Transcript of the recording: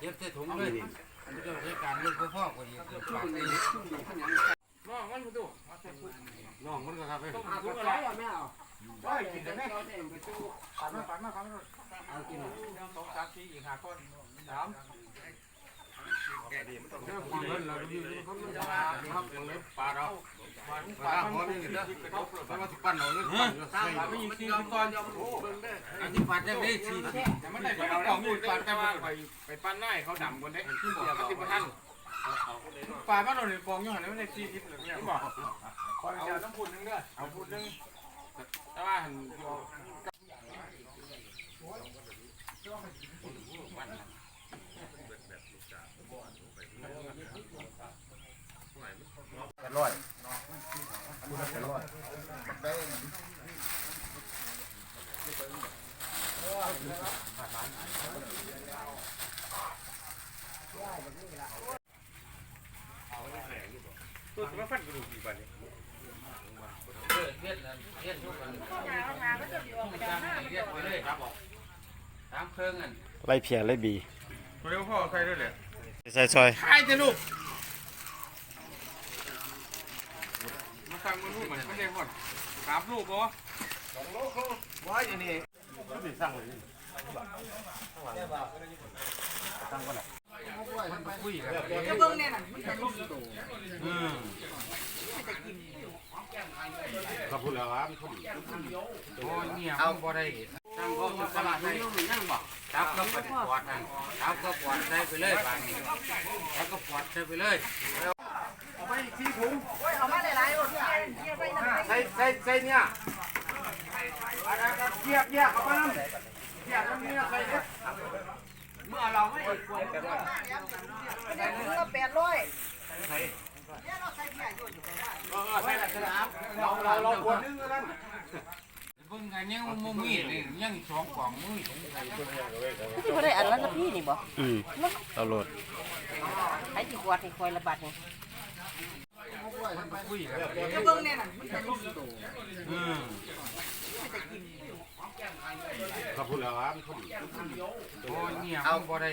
เย็บใส่ถุงเลยมันจะใช้การเลือกพ่อๆกว่านี้เกิดปากได้น้องมันดูน้องมันก็ครับเฮ้ยต้องดูอะไรไม่เอาได้กินแต่ไม่เอาแต่ไปดูปัดมาปันมาปัดมาเอากินสองสามสี่อีกห้าคนสาม ไม่ยิงสี่สิบก่อนโอ้เบ่งได้อันที่ปัดได้ไม่สี่สิบแต่มันได้ไปเอาอะไรป่าแต่ว่าไปไปปั้นหน้าเขาดำคนได้ที่บอกสิบพันปลาบ้านเราเนี่ยฟองยู่หันไม่ได้สี่สิบหรือไม่บอกเอาต้องพูดนึงเด้อเอาพูดนึงแต่ว่าหัน ร้อย ตัวมันฟันกระดูกอีกบ้านนี้เลียเลียดทุกคนเลียดไปเลยครับบอกตามเครื่องกันไล่เพียไล่บีเร็วพ่อใครด้วยเลยใส่ซอยใครจะลูก มาสั่งมันลูกเหมือนไม่ได้หมดสามลูกบ่สองลูกว่าอย่างนี้คุยกันจะเบิ่งแน่น่ะมันจะมีตัวอืมขอบคุณแล้วครับโอ้ยเนี่ยมันบ่ได้ตั้งข้อมันสลัดให้ยังบอกจับก็ปวดนั่นจับก็ปวดใส่ไปเลยบางนี้จับก็ปวดใส่ไปเลยไปที่ถุงโอ้เอามาหลายๆโอ้ยเกี่ย ใส่ใส่ใส่เนี่ยเทียบแยกเอาไปนั่นเทียบตรงนี้ใส่เนี่ยเมื่อเราไม่ได้ควรกันได้ถึงละ800เนี่ยเราใส่เพียอยู่อยู่ไปว่าเออใส่ละสนามเราเราเราควรนึงนั่นเบิ่งกันยังมุมมีดนี่ยังสองกล่องมือถุงใส่ที่บ่ได้อันละละพี่นี่บ่อืมเอาโหลดไอ้ที่กวาดให้คอยละบาดนี่คุย กันจะเบิ่งแน่น่ะมันจะมีตัวอืมขอบคุณแล้วครับโอ้ยเนี่ยมันบ่ได้